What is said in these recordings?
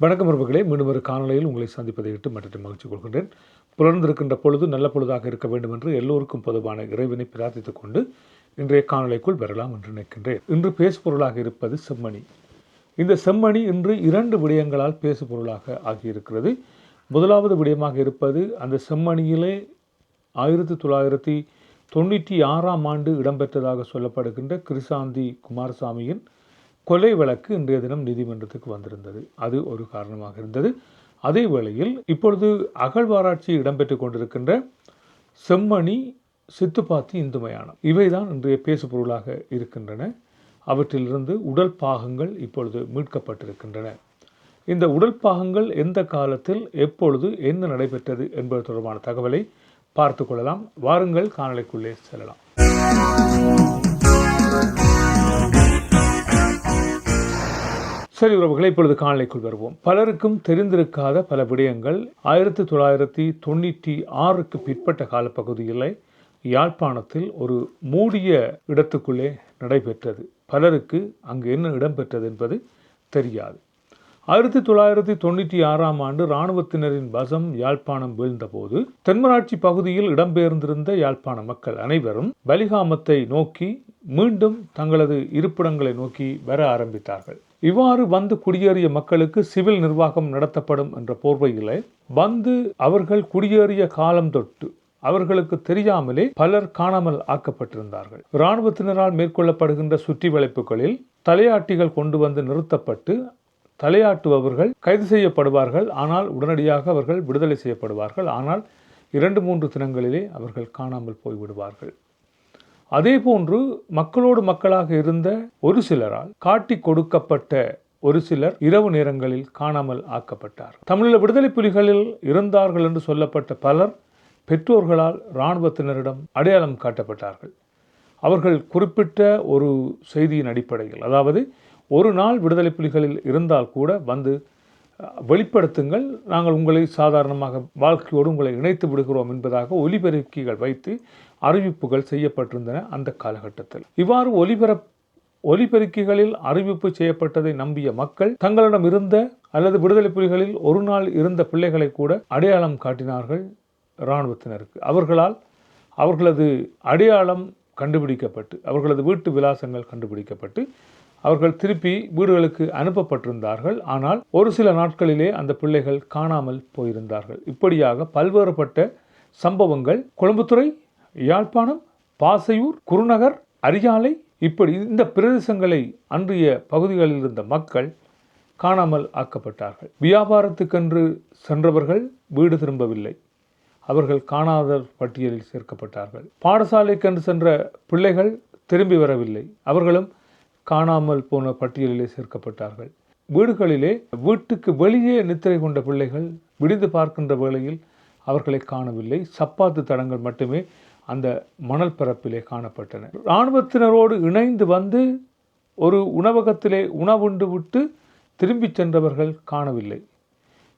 வணக்கம் உறவுகளே மீண்டும் ஒரு காணொலியில் உங்களை சந்திப்பதை விட்டு மற்ற மகிழ்ச்சி கொள்கின்றேன். புலர்ந்திருக்கின்ற பொழுது நல்ல பொழுதாக இருக்க வேண்டும் என்று எல்லோருக்கும் பொதுவான இறைவனை பிரார்த்தித்துக் கொண்டு இன்றைய காணொலிக்குள் வரலாம் என்று நினைக்கின்றேன். இன்று பேசுபொருளாக இருப்பது செம்மணி. இந்த செம்மணி இன்று இரண்டு விடயங்களால் பேசுபொருளாக ஆகியிருக்கிறது. முதலாவது விடயமாக இருப்பது அந்த செம்மணியிலே ஆயிரத்தி தொள்ளாயிரத்தி தொண்ணூற்றி ஆறாம் ஆண்டு இடம்பெற்றதாக சொல்லப்படுகின்ற கிருசாந்தி குமாரசாமியின் கொலை வழக்கு இன்றைய தினம் நீதிமன்றத்துக்கு வந்திருந்தது. அது ஒரு காரணமாக இருந்தது. அதே வேளையில் இப்பொழுது அகழ்வாராய்ச்சி இடம்பெற்று கொண்டிருக்கின்ற செம்மணி சித்துப்பாத்தி இந்து மயானம் இவைதான் இன்றைய பேசு பொருளாக இருக்கின்றன. அவற்றிலிருந்து உடல் பாகங்கள் இப்பொழுது மீட்கப்பட்டிருக்கின்றன. இந்த உடல் பாகங்கள் எந்த காலத்தில் எப்பொழுது என்ன நடைபெற்றது என்பது தொடர்பான தகவலை பார்த்து கொள்ளலாம். வாருங்கள் காணொளிக்குள்ளே செல்லலாம். சரி உறவுகளை இப்பொழுது காணொலிக்குள் வருவோம். பலருக்கும் தெரிந்திருக்காத பல விடயங்கள் ஆயிரத்தி தொள்ளாயிரத்தி தொண்ணூற்றி ஆறுக்கு பிற்பட்ட காலப்பகுதியில் யாழ்ப்பாணத்தில் ஒரு மூடிய இடத்துக்குள்ளே நடைபெற்றது. பலருக்கு அங்கு என்ன இடம்பெற்றது என்பது தெரியாது. ஆயிரத்தி தொள்ளாயிரத்தி தொண்ணூற்றி ஆறாம் ஆண்டு இராணுவத்தினரின் வசம் யாழ்ப்பாணம் வீழ்ந்தபோது தென்மராட்சி பகுதியில் இடம்பெயர்ந்திருந்த யாழ்ப்பாண மக்கள் அனைவரும் பலிகாமத்தை நோக்கி மீண்டும் தங்களது இருப்பிடங்களை நோக்கி வர ஆரம்பித்தார்கள். இவ்வாறு வந்து குடியேறிய மக்களுக்கு சிவில் நிர்வாகம் நடத்தப்படும் என்ற போர்வையிலே வந்து அவர்கள் குடியேறிய காலம் தொட்டு அவர்களுக்கு தெரியாமலே பலர் காணாமல் ஆக்கப்பட்டிருந்தார்கள். இராணுவத்தினரால் மேற்கொள்ளப்படுகின்ற சுற்றி வளைப்புகளில் தலையாட்டிகள் கொண்டு வந்து நிறுத்தப்பட்டு தலையாட்டுபவர்கள் கைது செய்யப்படுவார்கள். ஆனால் உடனடியாக அவர்கள் விடுதலை செய்யப்படுவார்கள். ஆனால் இரண்டு மூன்று தினங்களிலே அவர்கள் காணாமல் போய்விடுவார்கள். அதே போன்று மக்களோடு மக்களாக இருந்த ஒரு சிலரால் காட்டி கொடுக்கப்பட்ட ஒரு சிலர் இரவு நேரங்களில் காணாமல் ஆக்கப்பட்டார். தமிழீழ விடுதலை புலிகளில் இருந்தார்கள் என்று சொல்லப்பட்ட பலர் பெற்றோர்களால் இராணுவத்தினரிடம் அடையாளம் காட்டப்பட்டார்கள். அவர்கள் குறிப்பிட்ட ஒரு செய்தியின் அடிப்படையில் அதாவது ஒரு நாள் விடுதலை புலிகளில் இருந்தால் கூட வந்து வெளிப்படுத்துங்கள். நாங்கள் உங்களை சாதாரணமாக வாழ்க்கையோடு உங்களை இணைத்து விடுகிறோம் என்பதாக ஒலிபெருக்கிகள் வைத்து அறிவிப்புகள் செய்யப்பட்டிருந்தன அந்த காலகட்டத்தில். இவ்வாறு ஒலிபரப் ஒலிபெருக்கிகளில் அறிவிப்பு செய்யப்பட்டதை நம்பிய மக்கள் தங்களிடம் இருந்த அல்லது விடுதலை புலிகளில் ஒரு நாள் இருந்த பிள்ளைகளை கூட அடையாளம் காட்டினார்கள் இராணுவத்தினருக்கு. அவர்களால் அவர்களது அடையாளம் கண்டுபிடிக்கப்பட்டு அவர்களது வீட்டு விலாசங்கள் கண்டுபிடிக்கப்பட்டு அவர்கள் திருப்பி வீடுகளுக்கு அனுப்பப்பட்டிருந்தார்கள். ஆனால் ஒரு சில நாட்களிலே அந்த பிள்ளைகள் காணாமல் போயிருந்தார்கள். இப்படியாக பல்வேறுபட்ட சம்பவங்கள் கொழும்புத்துறை யாழ்ப்பாணம் பாசையூர் குருநகர் அரியாலை இப்படி இந்த பிரதேசங்களை அன்றைய பகுதிகளில் இருந்த மக்கள் காணாமல் ஆக்கப்பட்டார்கள். வியாபாரத்துக்கென்று சென்றவர்கள் வீடு திரும்பவில்லை. அவர்கள் காணாதர் பட்டியலில் சேர்க்கப்பட்டார்கள். பாடசாலைக்கென்று சென்ற பிள்ளைகள் திரும்பி வரவில்லை. அவர்களும் காணாமல் போன பட்டியலிலே சேர்க்கப்பட்டார்கள். வீடுகளிலே வீட்டுக்கு வெளியே நித்திரை கொண்ட பிள்ளைகள் விடிந்து பார்க்கின்ற வேளையில் அவர்களை காணவில்லை. சப்பாத்து தடங்கள் மட்டுமே அந்த மணல் பரப்பிலே காணப்பட்டன. இராணுவத்தினரோடு இணைந்து வந்து ஒரு உணவகத்திலே உணவுண்டு விட்டு திரும்பிச் சென்றவர்கள் காணவில்லை.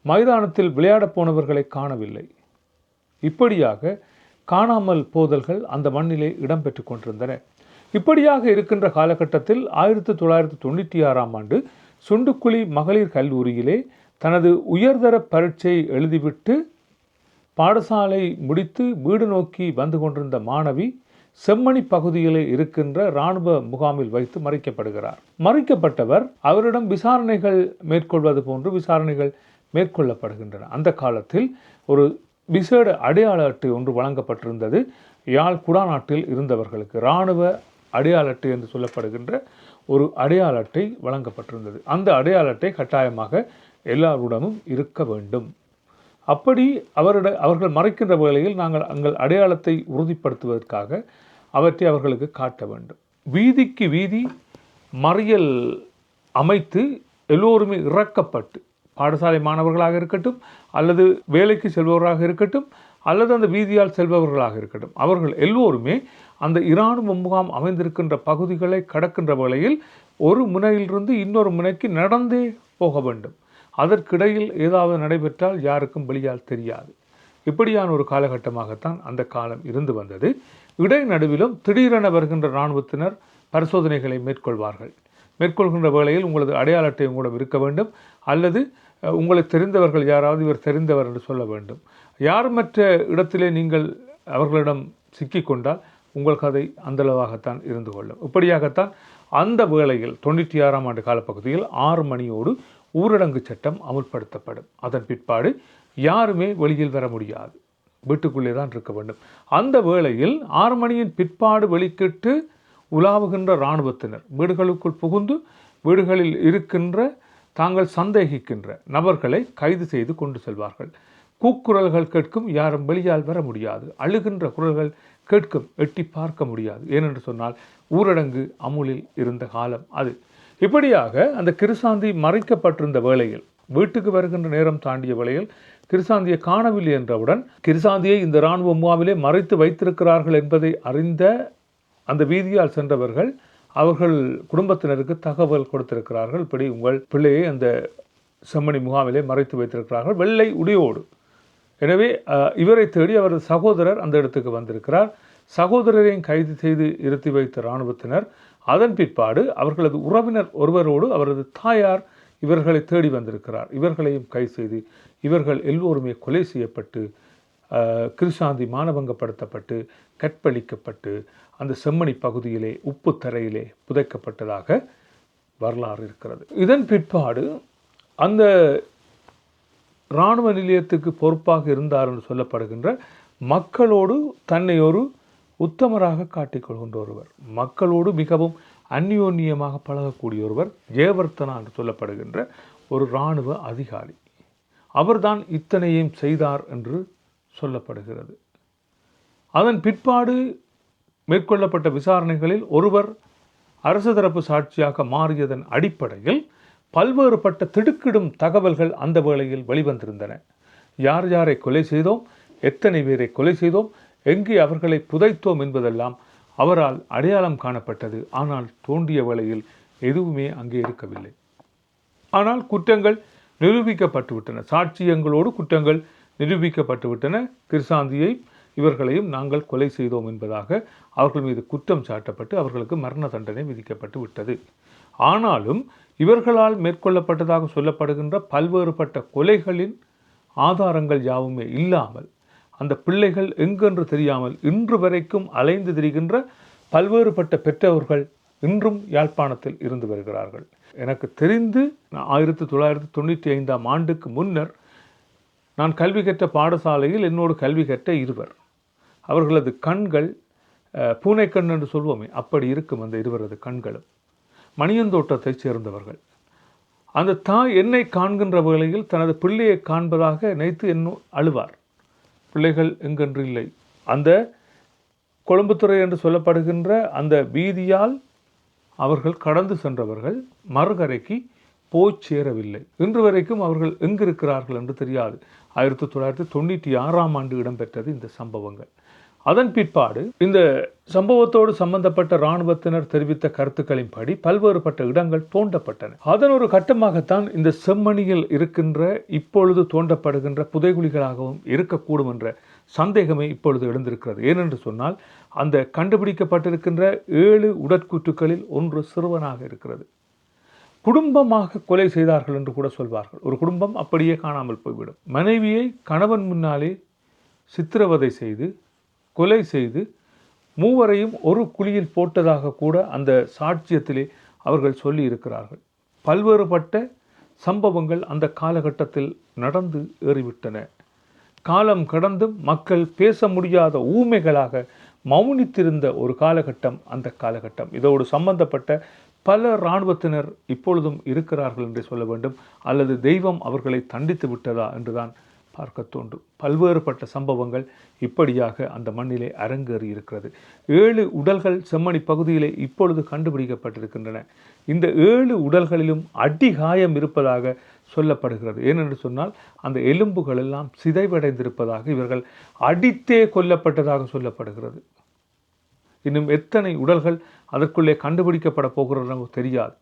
மைதானத்தில் விளையாடப் போனவர்களை காணவில்லை. இப்படியாக காணாமல் போதல்கள் அந்த மண்ணிலே இடம்பெற்று கொண்டிருந்தன. இப்படியாக இருக்கின்ற காலகட்டத்தில் ஆயிரத்தி தொள்ளாயிரத்தி தொண்ணூற்றி ஆறாம் ஆண்டு சுண்டுக்குழி மகளிர் கல்லூரியிலே தனது உயர்தர பரீட்சை எழுதிவிட்டு பாடசாலை முடித்து வீடு நோக்கி வந்து கொண்டிருந்த மாணவி செம்மணி பகுதியில் இருக்கின்ற இராணுவ முகாமில் வைத்து மறைக்கப்படுகிறார். மறைக்கப்பட்டவர் அவரிடம் விசாரணைகள் மேற்கொள்வது போன்று விசாரணைகள் மேற்கொள்ளப்படுகின்றன. அந்த காலத்தில் ஒரு விசேட அடையாள அட்டை ஒன்று வழங்கப்பட்டிருந்தது. யாழ் குடாநாட்டில் இருந்தவர்களுக்கு. இராணுவ அடையாள அட்டை என்று சொல்லப்படுகின்ற ஒரு அடையாள அட்டை வழங்கப்பட்டிருந்தது. அந்த அடையாள அட்டை கட்டாயமாக எல்லாருடனும் இருக்க வேண்டும். அப்படி அவரிட அவர்கள் மறைக்கின்ற வேளையில் நாங்கள் எங்கள் அடையாளத்தை உறுதிப்படுத்துவதற்காக அவற்றை அவர்களுக்கு காட்ட வேண்டும். வீதிக்கு வீதி மறியல் அமைத்து எல்லோருமே இறக்கப்பட்டு பாடசாலை மாணவர்களாக இருக்கட்டும் அல்லது வேலைக்கு செல்பவர்களாக இருக்கட்டும் அல்லது அந்த வீதியால் செல்பவர்களாக இருக்கட்டும். அவர்கள் எல்லோருமே அந்த இராணுவ முகாம் அமைந்திருக்கின்ற பகுதிகளை கடக்கின்ற வகையில் ஒரு முனையிலிருந்து இன்னொரு முனைக்கு நடந்தே போக வேண்டும். அதற்கிடையில் ஏதாவது நடைபெற்றால் யாருக்கும் வெளியால் தெரியாது. இப்படியான ஒரு காலகட்டமாகத்தான் அந்த காலம் இருந்து வந்தது. இடை நடுவிலும் திடீரென வருகின்ற இராணுவத்தினர் பரிசோதனைகளை மேற்கொள்வார்கள். மேற்கொள்கின்ற வேளையில் உங்களது அடையாள அட்டை கூட இருக்க வேண்டும். அல்லது உங்களுக்கு தெரிந்தவர்கள் யாராவது இவர் தெரிந்தவர் என்று சொல்ல வேண்டும். யாருமற்ற இடத்திலே நீங்கள் அவர்களிடம் சிக்கிக்கொண்டால் உங்கள் கதை அந்தளவாகத்தான் இருந்து கொள்ளும். இப்படியாகத்தான் அந்த வேளையில் தொண்ணூற்றி ஆறாம் ஆண்டு காலப்பகுதியில் ஆறு மணியோடு ஊரடங்கு சட்டம் அமுல்படுத்தப்படும். அதன் பிற்பாடு யாருமே வெளியில் வர முடியாது. வீட்டுக்குள்ளே தான் இருக்க வேண்டும். அந்த வேளையில் ஆறு மணியின் பிற்பாடு வெளிக்கிட்டு உலாவுகின்ற இராணுவத்தினர் வீடுகளுக்குள் புகுந்து வீடுகளில் இருக்கின்ற தாங்கள் சந்தேகிக்கின்ற நபர்களை கைது செய்து கொண்டு செல்வார்கள். கூக்குரல்கள் கேட்கும் யாரும் வெளியால் வர முடியாது. அழுகின்ற குரல்கள் கேட்கும் எட்டி பார்க்க முடியாது. ஏனென்று சொன்னால் ஊரடங்கு அமுலில் இருந்த காலம் அது. இப்படியாக அந்த கிருசாந்தி மறைக்கப்பட்டிருந்த வேளையில் வீட்டுக்கு வருகின்ற நேரம் தாண்டிய வேளையில் கிருசாந்தியை காணவில்லை என்றவுடன் கிருசாந்தியை இந்த இராணுவ முகாமிலே மறைத்து வைத்திருக்கிறார்கள் என்பதை அறிந்த அந்த வீதியால் சென்றவர்கள் அவர்கள் குடும்பத்தினருக்கு தகவல் கொடுத்திருக்கிறார்கள். இப்படி உங்கள் பிள்ளையை அந்த செம்மணி முகாமிலே மறைத்து வைத்திருக்கிறார்கள். வெள்ளை உடையோடு எனவே இவரை தேடி அவரது சகோதரர் அந்த இடத்துக்கு வந்திருக்கிறார். சகோதரரையும் கைது செய்து இருத்தி வைத்த இராணுவத்தினர் அதன் பிற்பாடு அவர்களது உறவினர் ஒருவரோடு அவரது தாயார் இவர்களை தேடி வந்திருக்கிறார். இவர்களையும் கைது செய்து இவர்கள் எல்லோருமே கொலை செய்யப்பட்டு கிருஷாந்தி மானபங்கப்படுத்தப்பட்டு கற்பழிக்கப்பட்டு அந்த செம்மணி பகுதியிலே உப்பு தரையிலே புதைக்கப்பட்டதாக வரலாறு இருக்கிறது. இதன் பிற்பாடு அந்த இராணுவ நிலையத்துக்கு பொறுப்பாக இருந்தார் என்று சொல்லப்படுகின்ற மக்களோடு தன்னை ஒரு உத்தமராக காட்டிக்கொள்கின்ற ஒருவர். மக்களோடு மிகவும் அந்யோன்யமாக பழகக்கூடிய ஒருவர் ஜெயவர்த்தனா என்று சொல்லப்படுகின்ற ஒரு இராணுவ அதிகாரி. அவர்தான் இத்தனையும் செய்தார் என்று சொல்லப்படுகிறது. அதன் பிற்பாடு மேற்கொள்ளப்பட்ட விசாரணைகளில் ஒருவர் அரசு தரப்பு சாட்சியாக மாறியதன் அடிப்படையில் பல்வேறுபட்ட திடுக்கிடும் தகவல்கள் அந்த வேளையில் வெளிவந்திருந்தன. யார் யாரை கொலை செய்தோம்? எத்தனை பேரை கொலை செய்தோம்? எங்கே அவர்களை புதைத்தோம் என்பதெல்லாம் அவரால் அடையாளம் காணப்பட்டது. ஆனால் தோண்டிய வேளையில் எதுவுமே அங்கே இருக்கவில்லை. ஆனால் குற்றங்கள் நிரூபிக்கப்பட்டு விட்டன சாட்சியங்களோடு குற்றங்கள் நிரூபிக்கப்பட்டுவிட்டன. கிருசாந்தியை இவர்களையும் நாங்கள் கொலை செய்தோம் என்பதாக அவர்கள் மீது குற்றம் சாட்டப்பட்டு அவர்களுக்கு மரண தண்டனை விதிக்கப்பட்டு விட்டது. ஆனாலும் இவர்களால் மேற்கொள்ளப்பட்டதாக சொல்லப்படுகின்ற பல்வேறுபட்ட கொலைகளின் ஆதாரங்கள் யாவுமே இல்லாமல் அந்த பிள்ளைகள் எங்கென்று தெரியாமல் இன்று வரைக்கும் அலைந்து திரிகின்ற பல்வேறுபட்ட பெற்றவர்கள் இன்றும் யாழ்ப்பாணத்தில் இருந்து வருகிறார்கள். எனக்கு தெரிந்து ஆயிரத்தி தொள்ளாயிரத்தி தொண்ணூற்றி ஐந்தாம் ஆண்டுக்கு முன்னர் நான் கல்வி கற்ற பாடசாலையில் என்னோடு கல்வி கற்ற இருவர். அவர்களது கண்கள் பூனைக்கண் என்று சொல்வோமே அப்படி இருக்கும் அந்த இருவரது கண்களும். மணியந்தோட்டத்தைச் சேர்ந்தவர்கள். அந்த தாய் என்னை காண்கின்ற வேளையில் தனது பிள்ளையை காண்பதாக நினைத்து என்னும் அழுவார். பிள்ளைகள் எங்கென்று இல்லை. அந்த கொழும்புத்துறை என்று சொல்லப்படுகின்ற அந்த வீதியால் அவர்கள் கடந்து சென்றவர்கள் மறுகரைக்கு போய் சேரவில்லை. இன்று வரைக்கும் அவர்கள் எங்கிருக்கிறார்கள் என்று தெரியாது. ஆயிரத்தி தொள்ளாயிரத்தி தொண்ணூற்றி ஆறாம் ஆண்டு இடம்பெற்றது இந்த சம்பவங்கள். அதன் பிற்பாடு இந்த சம்பவத்தோடு சம்பந்தப்பட்ட இராணுவத்தினர் தெரிவித்த கருத்துக்களின்படி பல்வேறுபட்ட இடங்கள் தோண்டப்பட்டன. அதன் ஒரு கட்டமாகத்தான் இந்த செம்மணியில் இருக்கின்ற இப்பொழுது தோண்டப்படுகின்ற புதைகுழிகளாகவும் இருக்கக்கூடும் என்ற சந்தேகமே இப்பொழுது எழுந்திருக்கிறது. ஏனென்று சொன்னால் அந்த கண்டுபிடிக்கப்பட்டிருக்கின்ற ஏழு உடற்கூற்றுக்களில் ஒன்று சிறுவனாக இருக்கிறது. குடும்பமாக கொலை செய்தார்கள் என்று கூட சொல்வார்கள். ஒரு குடும்பம் அப்படியே காணாமல் போய்விடும். மனைவியை கணவன் முன்னாலே சித்திரவதை செய்து கொலை செய்து மூவரையும் ஒரு குழியில் போட்டதாக கூட அந்த சாட்சியத்திலே அவர்கள் சொல்லி இருக்கிறார்கள் பல்வேறுபட்ட சம்பவங்கள் அந்த காலகட்டத்தில் நடந்து ஏறிவிட்டன. காலம் கடந்தும் மக்கள் பேச முடியாத ஊமைகளாக மௌனித்திருந்த ஒரு காலகட்டம் அந்த காலகட்டம். இதோடு சம்பந்தப்பட்ட பல இராணுவத்தினர் இப்பொழுதும் இருக்கிறார்கள் என்று சொல்ல வேண்டும். அல்லது தெய்வம் அவர்களை தண்டித்து விட்டதா என்றுதான் பார்க்க தோன்றும் பல்வேறுபட்ட சம்பவங்கள் இப்படியாக அந்த மண்ணிலே அரங்கேறி இருக்கிறது. ஏழு உடல்கள் செம்மணி பகுதியிலே இப்பொழுது கண்டுபிடிக்கப்பட்டிருக்கின்றன. இந்த ஏழு உடல்களிலும் அடிகாயம் இருப்பதாக சொல்லப்படுகிறது. ஏனென்று சொன்னால் அந்த எலும்புகள் எல்லாம் சிதைவடைந்திருப்பதாக இவர்கள் அடித்தே கொல்லப்பட்டதாக சொல்லப்படுகிறது. இன்னும் எத்தனை உடல்கள் அதற்குள்ளே கண்டுபிடிக்கப்பட போகிறதோ தெரியாது.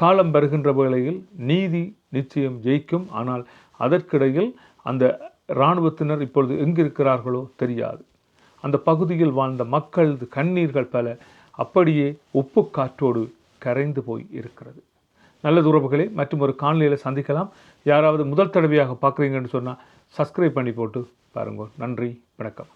காலம் வருகின்ற வேளையில் நீதி நிச்சயம் ஜெயிக்கும். ஆனால் அதற்கிடையில் அந்த இராணுவத்தினர் இப்பொழுது எங்கிருக்கிறார்களோ தெரியாது. அந்த பகுதியில் வாழ்ந்த மக்களது கண்ணீர்கள் பல. அப்படியே உப்பு காற்றோடு கரைந்து போய் இருக்கிறது. நல்ல உறவுகளை மற்றும் ஒரு காணொலியில் சந்திக்கலாம். யாராவது முதல் தடவையாக பார்க்குறீங்கன்னு சொன்னால் சப்ஸ்கிரைப் பண்ணி போட்டு பாருங்க. நன்றி வணக்கம்.